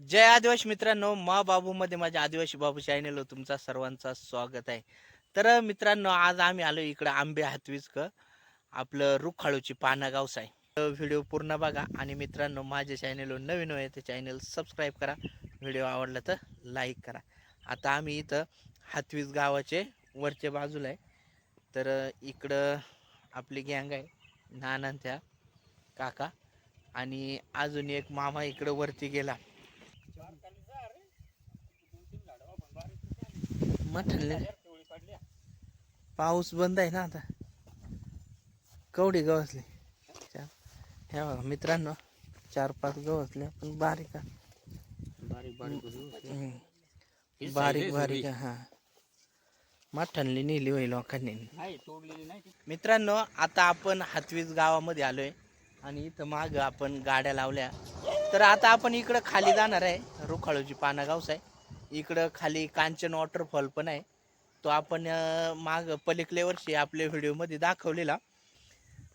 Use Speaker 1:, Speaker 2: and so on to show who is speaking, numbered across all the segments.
Speaker 1: जय आदिवासी मित्रांनो मा बाबू मध्ये माझ्या आदिवासी बाबू चॅनल तुमचा सर्वांचा स्वागत आहे. तर मित्रांनो आज आम्ही आलो इकडं आंबे हातवीज आपलं रुखाळूची पाना गावस आहे व्हिडिओ पूर्ण बघा आणि मित्रांनो माझ्या चॅनलवर नवीन आहे ते चॅनेल सबस्क्राईब करा. व्हिडिओ आवडला तर लाईक करा. आता आम्ही इथं हातवीज गावाचे वरच्या बाजूला आहे. तर इकडं आपली गँग आहे नानंत्या काका आणि अजून एक मामा इकडं वरती गेला. मठले पाऊस बंद आहे ना आता. कवडी गवसली. चार. बघा मित्रांनो चार पाच गवसले पण बारीक. हम्म. बारीक बारीक आहे, हा. मठणली नेली होईल लोकांनी. मित्रांनो आता आपण हातवीज गावामध्ये आलोय आणि इथं माग आपण गाड्या लावल्या. तर आता आपण इकडं खाली जाणार आहे. रुखाळूची पाना गावस आहे. इकडं खाली कांचन वॉटरफॉल पण आहे. तो आपण माग पलीकडल्या वर्षी आपल्या व्हिडिओमध्ये दाखवलेला.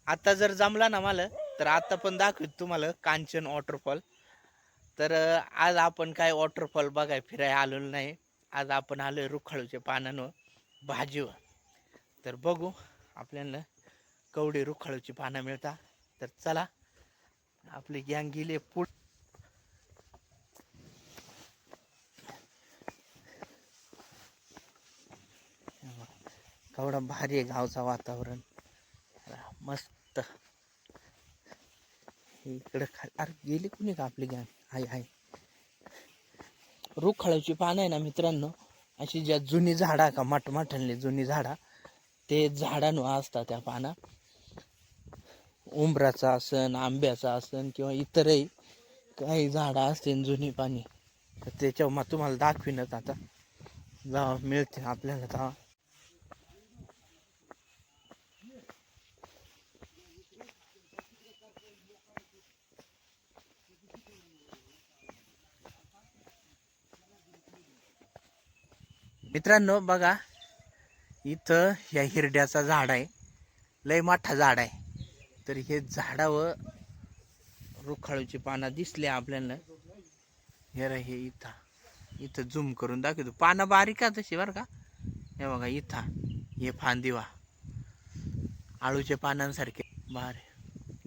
Speaker 1: आता जर जमला ना मला तर आता पण दाखवत तुम्हाला कांचन वॉटरफॉल तर आज आपण काय वॉटरफॉल बघाय फिराय आलेलो नाही. आज आपण आलो रुखाळूच्या पानानं भाजीवर. तर बघू आपल्याला कवडे रुखाळूची पानं मिळतात. तर चला आपली गँग गेली पुढ. केवढा भारी आहे गावचा वातावरण. मस्त. इकडं खा अरे गेली कुणी का आपली गँग हाय हाय. रुखाळाची पानं आहे ना मित्रांनो अशी ज्या जुनी झाडा का मटमठणली जुनी झाडा ते झाडानं असतात त्या पाना. उंबराचा आसन आंब्याचा आसन किंवा इतरही काही झाडं असतील जुनी पाणी तर त्याच्यावर मग तुम्हाला दाखवीनच आता. जा मिळते आपल्याला तेव्हा. मित्रांनो बघा इथं या हिरड्याचा झाड आहे. लय मोठा झाड आहे. तर हे झाडावर रुखाळूची पानं दिसले आपल्याला. हे रे हे इथं. इथं झूम करून दाखवतो. पानं बारीक आहे तशी बरं का? हे बघा इथं. हे फांदिवा. आळूच्या पानांसारखे. बारे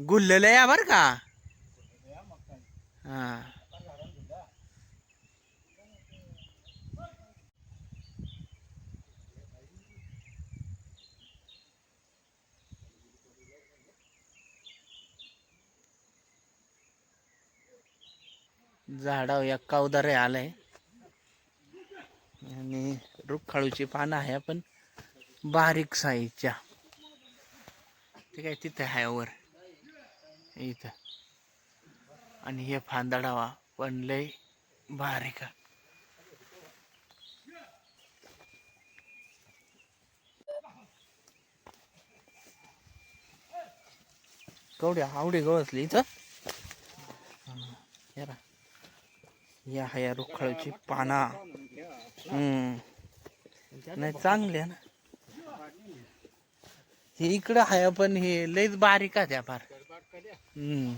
Speaker 1: गुल्लेलं या बरं का? हां. झाडावर या कावदारे आलंय. आणि रुखाळूची पानं आहे पण बारीक साईजच्या. ते काय तिथे आहे वर. इथं. आणि हे फांदडावा पण लय बारीक. कवड्या आवडी गवसली इथं हे रा या ह्या रुखळची पाना. हम्म. नाही चांगली आहे ना. हे इकडं हाय पण हे लयच बारीक आहे त्या फार. हम्म.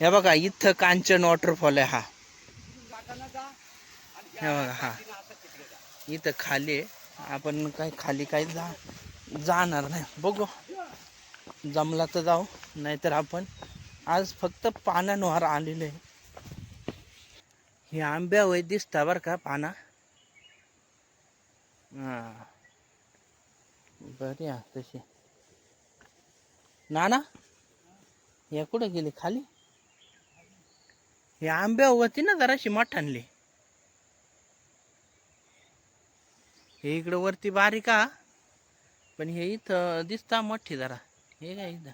Speaker 1: हे बघा इथं कांचन वॉटरफॉल आहे हा. हे बघा हा. इथं खाली आहे. आपण काय खाली काही जा जाणार नाही. बघू. जमला तर जाऊ नाहीतर आपण आज फक्त पानांवर आलेले आहे. हे आंब्या वय दिसता बरं का पाना? हां. बरी तशी. नाना? या कुठं गेली? खाली? हे आंब्या होती ना जराशी मठानली हे इकडं वरती बारीक हा पण हे इथं दिसता मोठी जरा. हे काय इथं?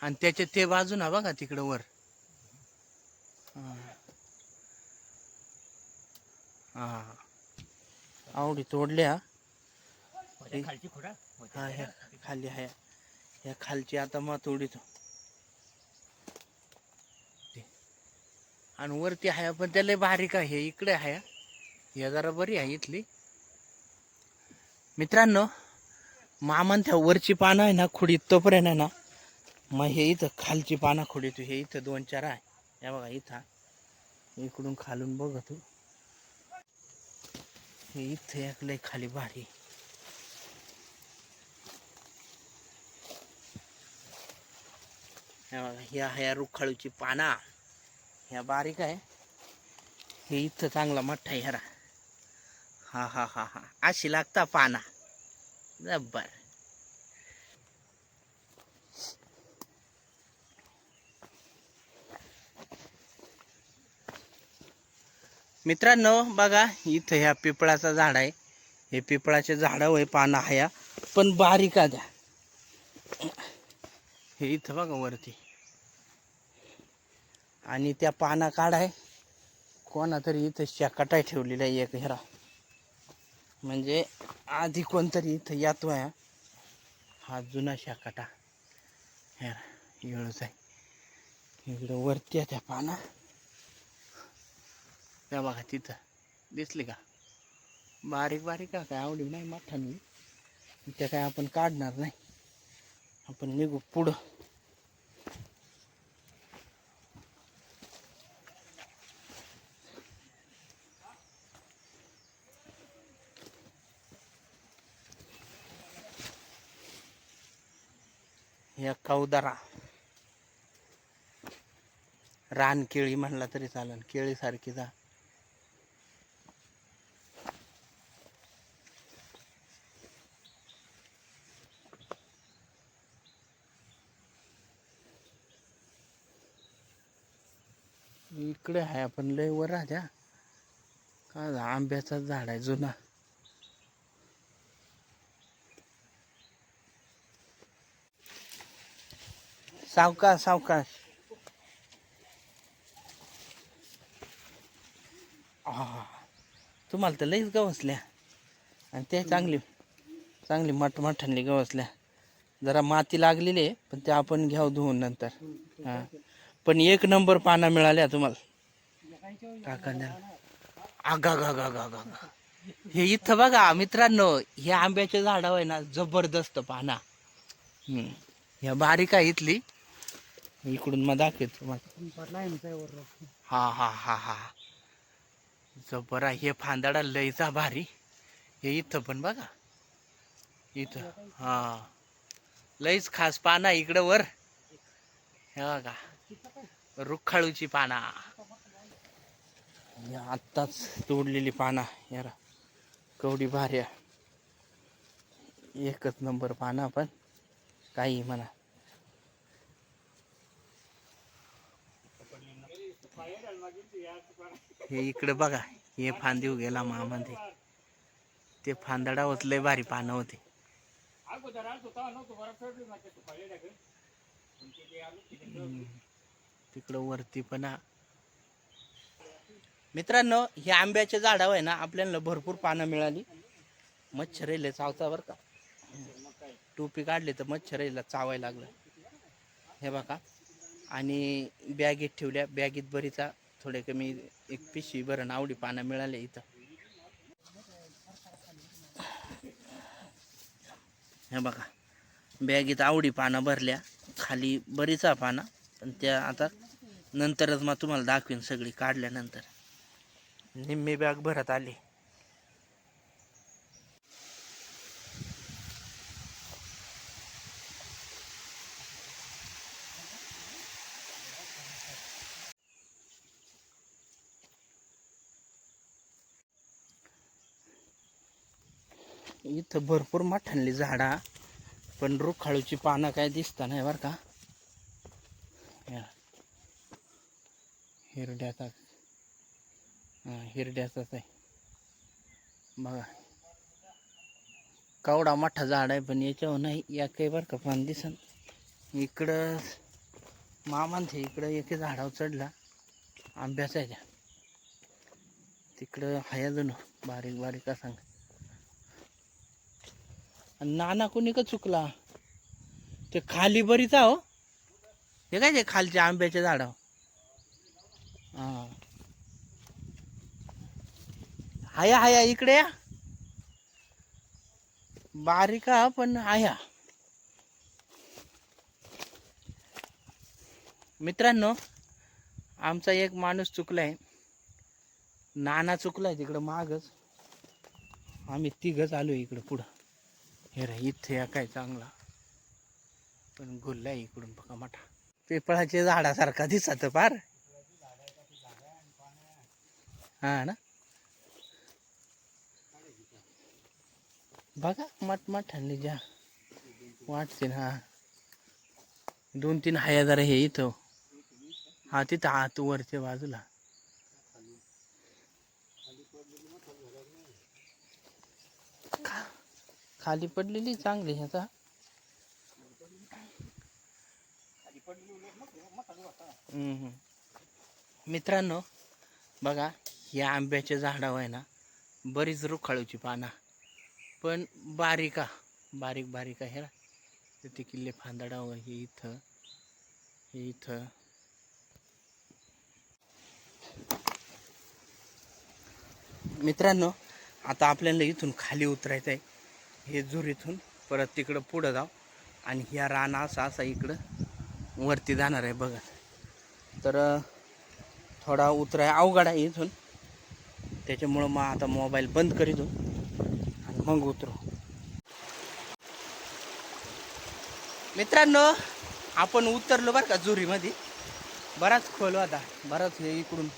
Speaker 1: आणि त्याच्या ते बाजूना बघा तिकडं वर. हा. हा आवडी तोडल्या. हा ह्या खाली आहे या खालची आता मग तोडीत आणि वरती आहे पण त्याला बारीक आहे इकडे आहे. या जरा बरी आहे इथली. मित्रांनो मामन त्या वरची पानं आहे ना खुडीत तोपर्यंत आहे ना मग हे इथं खालची पानं खुडीत हे इथं दोन चार आहे. या बघा इथं. इकडून खालून बघ तू. हे इथं एक खाली भारी. हे बघा ह्या ह्या रुखाळूची पाना. ह्या बारीक आहे. हे इथं चांगला मोठा आहे हरा. हा हा हा हा. अशी लागता पाना. जब्बर. मित्रांनो बघा इथं ह्या पिपळाचं झाड आहे. हे पिपळाचे झाड वय पानं ह्या पण बारीक द्या हे इथं बघा वरती. आणि त्या पाना काढाय कोणा तरी इथं शेकाटाय ठेवलेला आहे एक हेरा. म्हणजे आधी कोणतरी इथं येतो आहे हा जुना शाकाटा. हेरा येळच आहे. इकडं वरती आहे त्या पाना. त्या बघा तिथं. दिसली का? बारीक बारीक का काय आवडी नाही मोठानी. त्या काय आपण काढणार नाही. आपण निघू पुढं. या कौदारा. रान केळी म्हणला तरी चालेल केळीसारखी जा. इकडे आहे आपण लय वर राजा. का आंब्याचा झाड आहे जुना. सावकाश सावकाश. तुम्हाला तर लईच गवसल्या. आणि ते चांगली चांगली मठ मठांनी गवसल्या. जरा माती लागलेली आहे पण ते आपण घ्याव धुवून नंतर. हा. पण एक नंबर पाना मिळाल्या तुम्हाला. काकांना. आगा गा गा गा गा. हे इथं बघा मित्रांनो हे आंब्याच्या झाडावर आहे ना जबरदस्त पाना. हम्म. ह्या बारीक आहे इथली. इकडून मग दाखवतो हा हा हा हा. जबरा हे फांदाडा लयचा भारी. हे इथं पण बघा. इथं हा. लईच खास पाना इकडं वर. हे बघा. रुखाळूची पाना. आत्ताच तोडलेली पाना. यारा कवडी भाऱ्या एकच नंबर पाना पण. काही म्हणा. हे इकडे बघा हे फांदी उगेला मामध्ये ते फांदडा लय भारी पानं होते. तिकडं वरती पण मित्रांनो हे आंब्याच्या झाडावर आहे ना आपल्याला भरपूर पानं मिळाली. मच्छर येले चावता बरं का. टोपी काढली तर मच्छर येला चावायला लागलं. हे बघा. आणि बॅगेत ठेवल्या बॅगेत बरीचा थोडे कमी एक पिशवी भरण आवडी पानं मिळाले इथं. हे बघा बॅगेत आवडी पानं भरल्या खाली बरीचा पानं पण त्या आता नंतरच मग तुम्हाला दाखवीन सगळी काढल्यानंतर. निम्मी बॅग भरत आली. इथं भरपूर माठांली झाडा पण रुखाळूची पानं काय दिसता नाही बरं का. हिरड्याचाच हिरड्याचा हिरड्याचाच आहे. बघा. कावडा मोठा झाड आहे पण याच्यावर नाही या काही बरं का पान दिसन. इकडं मामांचे इकडं एके झाडावर चढला. आंब्याचा आहे तिकडं हाया जणू बारीक बारीक का सांग नाना कोणी का चुकला? ते खाली बरीच हो. हे काय ते खालच्या आंब्याच्या झाड हा. हाया हाया इकडे या. बारीक पण आया मित्रांनो आमचा एक माणूस चुकलाय. नाना चुकलाय तिकडं मागच. आम्ही तिघच आलो इकडं पुढं. हे रा इथे या काय चांगला. पण गुल्ला इकडून बघा मोठा. पिपळाच्या झाडासारखा दिसत पार. हा ना? बघा मठ मठ ज्या वाटते ना दोन तीन हाया जरा हे इथं. हा तिथं आत वरच्या बाजूला. खाली पडलेली चांगली ह्याचा मित्रांनो बघा या आंब्याच्या झाडावर आहे ना बरीच रुखाळूची पाना. पण बारीका बारीक बारीक आहे ना. ते किल्ले फांदडावर हे इथं हे इथं. मित्रांनो आता आपल्याला इथून खाली उतरायचं आहे हे इथून परत तिकडं पुढं जाऊ. आणि ह्या राणा असा असा इकडं वरती जाणार आहे बघा. तर थोडा उतराय अवघड आहे इथून. त्याच्यामुळं मग आता मोबाईल बंद करीतो आणि मग उतरू. मित्रांनो आपण उतरलो बरं का जुरीमध्ये बराच खोल होता. बराच हे इकडून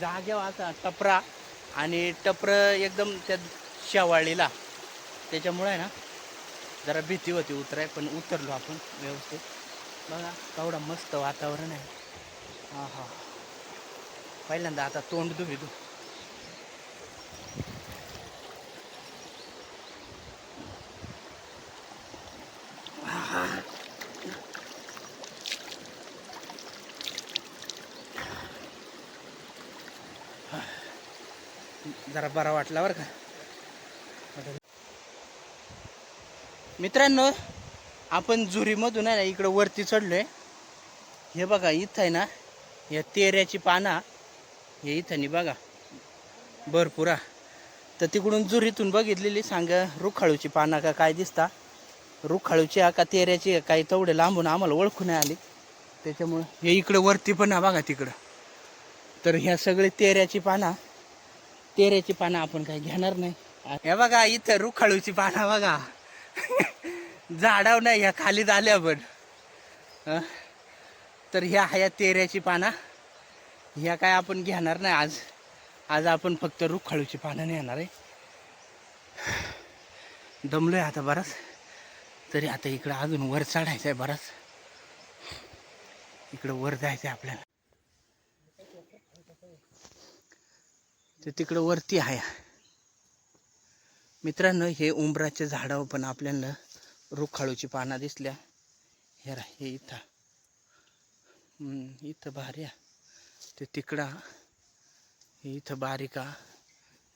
Speaker 1: जाग्यावर असा टपरा आणि टपरं एकदम त्या शेवाळीला. त्याच्यामुळे आहे ना जरा भीती होती उतराय पण उतरलो आपण व्यवस्थित. बघा केवढा मस्त वातावरण आहे. हा हा पहिल्यांदा आता तोंड धुवी धु जरा बरा वाटला बरं का? मित्रांनो आपण जुरीमधून आहे ना इकडं वरती चढलोय. हे बघा इथं आहे ना या तेऱ्याची पाना हे इथं नाही बघा. भरपुरा तर तिकडून जुरीतून बघितलेली सांगा रुखाळूची पाना का काय दिसता? रुखाळूची का तेऱ्याची काही तेवढे लांबून आम्हाला ओळखू नाही आली. त्याच्यामुळं हे इकडं वरती पण आहे बघा तिकडं. तर ह्या सगळे तेऱ्याची पाना तेऱ्याची पानं आपण काही घेणार नाही. हे बघा इथं रुखाळूची पानं बघा. झाडाव नाही ह्या खाली झाल्या पण. तर ह्या ह्या तेऱ्याची पाना. ह्या काय आपण घेणार नाही आज. आज आपण फक्त रुखाळूची पानं नेणार आहे. दमलोय आता बराच. तरी आता इकडं अजून वर चढायचं आहे बराच. इकडं वर जायचं आहे आपल्याला. ते तिकडं वरती आहे. मित्रांनो हे उंबराच्या झाडावर पण आपल्याला रुखाळूची पाना दिसल्या. हे रा हे इथं. हम्म, इथं भारी आहे. ते तिकडं हे इथं बारीक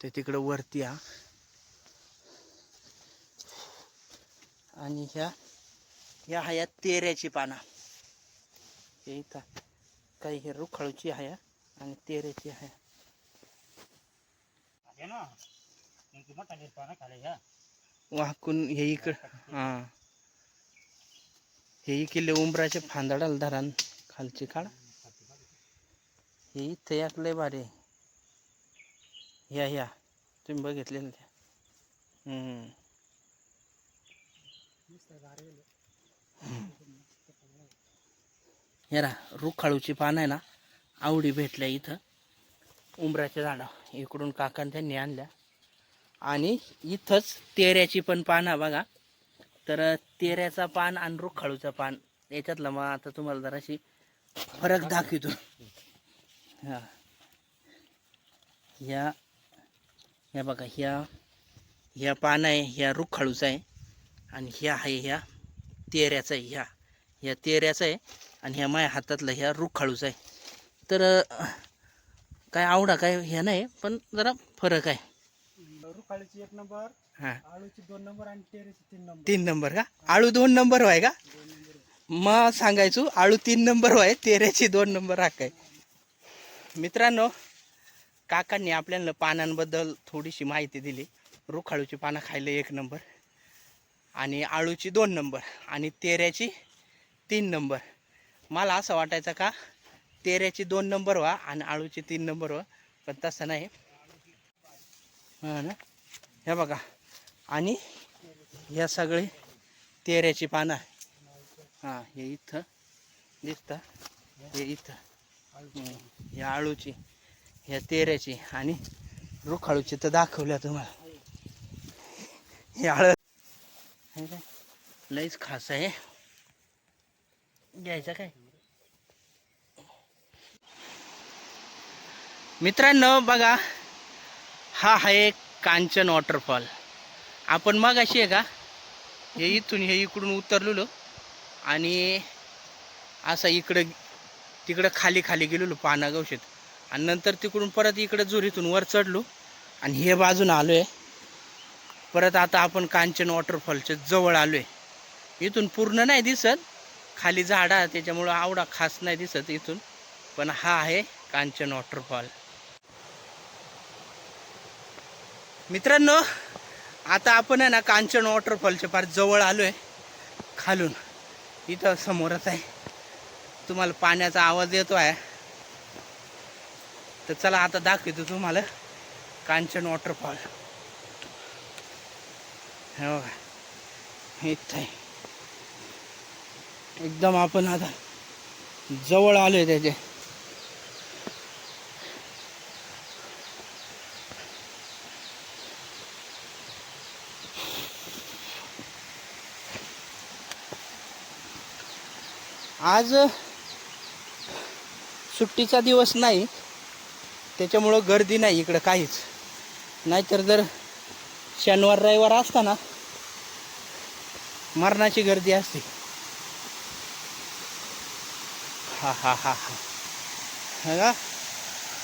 Speaker 1: ते तिकडं वरती आ आणि ह्या ह्या ह्या तेऱ्याची पाना. हे इथं काही हे रुखाळूची आहे आणि तेऱ्याची आहे. वाकून हे इकड हां. हे किल्ले उंबराचे फांदडाल धरान खालची काढ. हे इथे लय भारी या या. तुम्ही बघितले ना त्या रा रुखाळूची पानं आहे ना आवडी भेटल्या इथं. उंबराच्या झाडा इकडून काकान त्यांनी आणल्या. आणि इथंच तेऱ्याची पण पानं बघा. तर तेऱ्याचा पान आणि रुखाळूचा पान याच्यातला मग आता तुम्हाला जराशी फरक दाखवतो. हां. ह्या ह्या बघा ह्या ह्या पान आहे ह्या रुखाळूचा आहे आणि ह्या आहे ह्या तेऱ्याचा आहे ह्या ह्या तेऱ्याचा आहे आणि ह्या माझ्या हातातला ह्या रुखाळूचा आहे. तर काय आवडा काय ह्या नाही पण जरा फरक आहे.
Speaker 2: रुखाळीची एक नंबर
Speaker 1: हां.
Speaker 2: आळूची दोन नंबर आणि टेरेची तीन नंबर.
Speaker 1: तीन नंबर का? आळू दोन नंबर आहे का?
Speaker 2: दोन नंबर.
Speaker 1: मग सांगायचो आळू तीन नंबर आहे तेऱ्याची दोन नंबर राख आहे मित्रांनो काकांनी आपल्याला पानांबद्दल थोडीशी माहिती दिली. रुखाळूची पानं खायला एक नंबर आणि आळूची दोन नंबर आणि तेऱ्याची तीन नंबर. मला असं वाटायचं का तेऱ्याची दोन नंबर व्हा आणि आळूची तीन नंबर व्हा पण तसं नाही. ना. हे बघा. आणि ह्या सगळे तेऱ्याची पानं हां हे इथं दिसतं. हे इथं. ह्या हे आळूची ह्या तेऱ्याची आणि रुखाळूची तर दाखवल्या तुम्हाला. हे आळ लईच खास आहे. घ्यायचं काय? मित्रांनो बघा. हा आहे कांचन वॉटरफॉल आपण मग अशी आहे का? हे इथून हे इकडून उतरलेलो आणि असं इकडं तिकडं खाली खाली गेलेलो पाना गवशीत आणि नंतर तिकडून परत इकडं जुरीतून वर चढलो आणि हे बाजून आलो आहे परत आता आपण कांचन वॉटरफॉलच्या जवळ आलो आहे इथून पूर्ण नाही दिसत. खाली झाडा त्याच्यामुळं आवडा खास नाही दिसत इथून. पण हा आहे कांचन वॉटरफॉल मित्रांनो आता आपण आहे ना कांचन वॉटरफॉलच्या फार जवळ आलो आहे खालून. इथं समोरच आहे. तुम्हाला पाण्याचा आवाज येतो आहे. तर चला आता दाखवतो तुम्हाला कांचन वॉटरफॉल. हे इथं आहे. एकदम आपण आता जवळ आलो आहे त्याचे आज सुट्टीचा दिवस नाही. त्याच्यामुळं गर्दी नाही इकडं काहीच. नाहीतर जर शनिवार रविवार असताना मरणाची गर्दी असते. हा हा हा हा. का?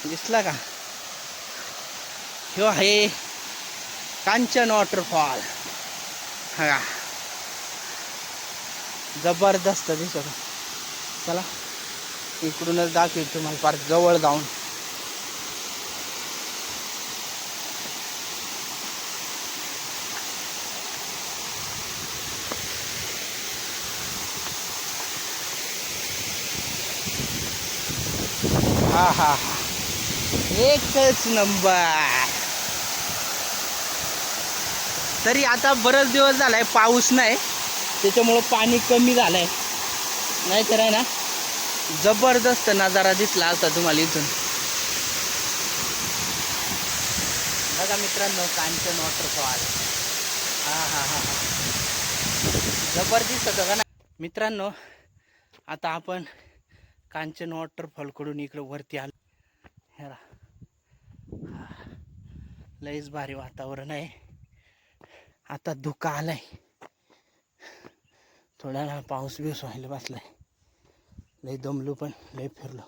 Speaker 1: दिसला का? ह्यो आहे कांचन वॉटरफॉल. हा जबरदस्त दिसत चला. इकडूनच दाखवेल तुम्हाला फार जवळ जाऊन. हा हा हा. एकच नंबर. तरी आता बरेच दिवस झालाय पाऊस नाही. त्याच्यामुळं पाणी कमी झालंय. नाहीतर आहे ना? जबरदस्त नजारा दिसला असता तुम्हाला इथून. बघा मित्रांनो कांचन वॉटरफॉल हा हा हा हा. जबरदस्त होतं का ना मित्रांनो आता आपण कांचन वॉटरफॉलकडून इकडं वरती आलो. ह्याला लईच भारी वातावरण आहे. आता धुका आलाय. थोड्या वेळा पाऊस बिऊस व्हायला बसलाय. लई दमलो पण लई फिरलो.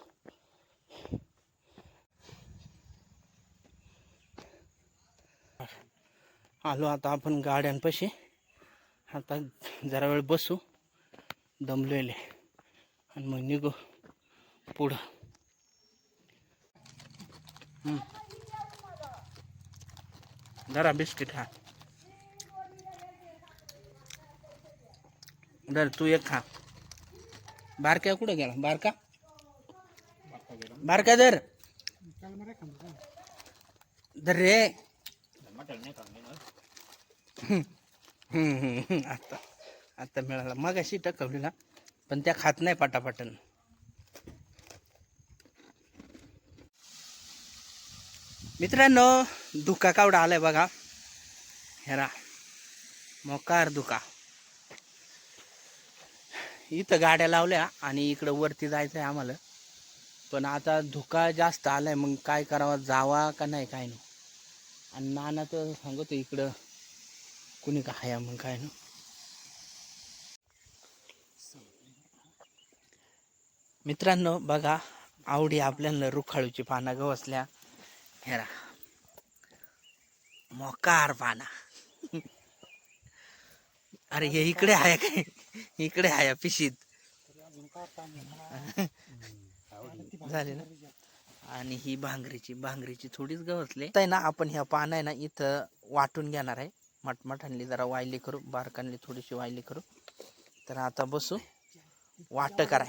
Speaker 1: आलो आता आपण गाड्यांपाशी. आता जरा वेळ बसू. दमलेले आणि मग निघू पुढं. जरा बिस्किट खा दर तू एक खा. बारक्या कुठं गेला? बारका? बारका दर दर रे. आता आता मिळाला. मग अशी टकवलेला पण त्या खात नाही पाटापाटन. मित्रांनो धुका कावडा आलाय बघा. हेरा मोकार धुका इथं गाड्या लावल्या आणि इकडं वरती जायचं आहे आम्हाला. पण आता धुका जास्त आलाय मग काय करावा जावा का नाही काय नाही. आणि नाना तर सांगतो इकडं कुणी का हाया मग काय ना मित्रांनो बघा आवडी आपल्याला रुखाळूची पानं गवसल्या. हेरा मोकार पाना. अरे हे इकडे आहे काय इकडे आहे पिशीत झाले ना? आणि ही भांगरीची भांगरीची थोडीच गवसले आहे ना आपण ह्या पानं आहे ना इथं वाटून घेणार आहे. मटमटांनी जरा वायली करू बारकांनी थोडीशी वायली करू. तर आता बसू वाट कराय.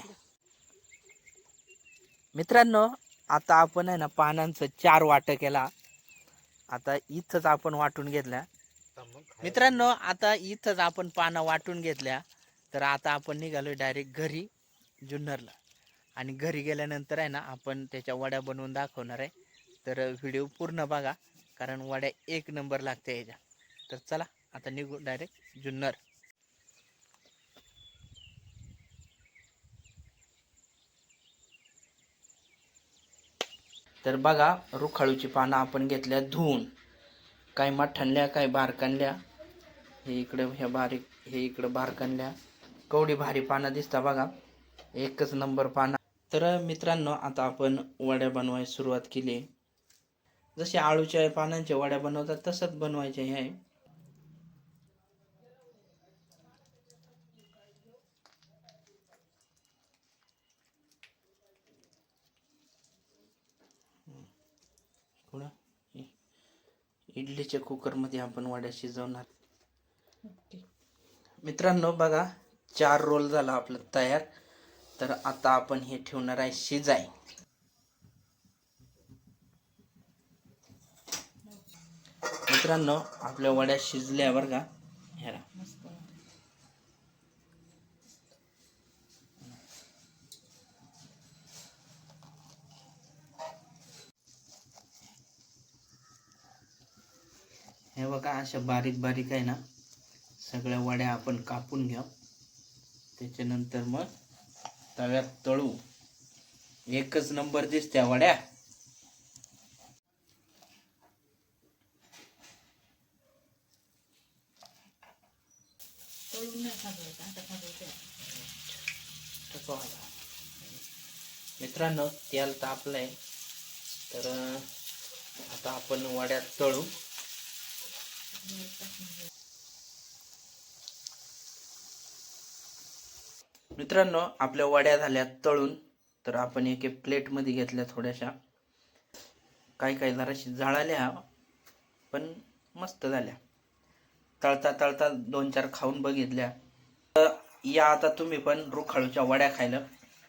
Speaker 1: मित्रांनो आता आपण आहे ना पानांचं चार वाट केला. आता इथंच आपण वाटून घेतल्या. मित्रांनो आता इथंच आपण पानं वाटून घेतल्या तर आता आपण निघालो डायरेक्ट घरी जुन्नरला. आणि घरी गेल्यानंतर आहे ना आपण त्याच्या वड्या बनवून दाखवणार आहे. तर व्हिडिओ पूर्ण बघा कारण वड्या एक नंबर लागते याच्या. तर चला आता निघू डायरेक्ट जुन्नर. तर बघा रुखाळूची पानं आपण घेतल्या धुवून. काय मठ्ठणल्या काय बारकांल्या हे इकडं ह्या बारीक हे इकडं बारकांल्या कवडी भारी पानं दिसता बघा. एकच नंबर पानं. तर मित्रांनो आता आपण वड्या बनवायला सुरुवात केली. जसे आळूच्या पानांच्या वड्या बनवतात तसंच बनवायचे हे आहे पुढं इ- इडलीच्या कुकरमध्ये आपण वड्या शिजवणार. मित्रांनो बघा चार रोल झाला आपलं तयार. तर आता आपण हे ठेवणार आहे शिजाय मित्रांनो आपल्या वड्या शिजल्या बरं का? ह्याला हे बघा अशा बारीक बारीक आहे ना सगळ्या वड्या आपण कापून घ्या. त्याच्यानंतर मग तव्यात तळू. एकच नंबर दिसत्या वड्या. मित्रांनो तेल तापलंय. तर आता आपण वड्यात तळू. मित्रांनो आपल्या वड्या झाल्या तळून. तर आपण एक एक प्लेटमध्ये घेतल्या थोड्याशा. काही काही जराशी जळाल्या पण मस्त झाल्या. तळता तळता दोन चार खाऊन बघितल्या. तर या आता तुम्ही पण रुखाळूच्या वड्या खायला.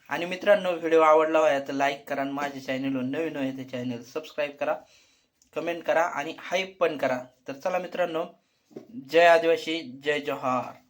Speaker 1: आणि मित्रांनो व्हिडिओ आवडला होया तर लाईक करा आणि माझ्या चॅनलवर नवीन आहे ते चॅनल सबस्क्राईब करा. कमेंट करा आणि हाईप पण करा. तर चला मित्रांनो जय आदिवासी जय जोहार.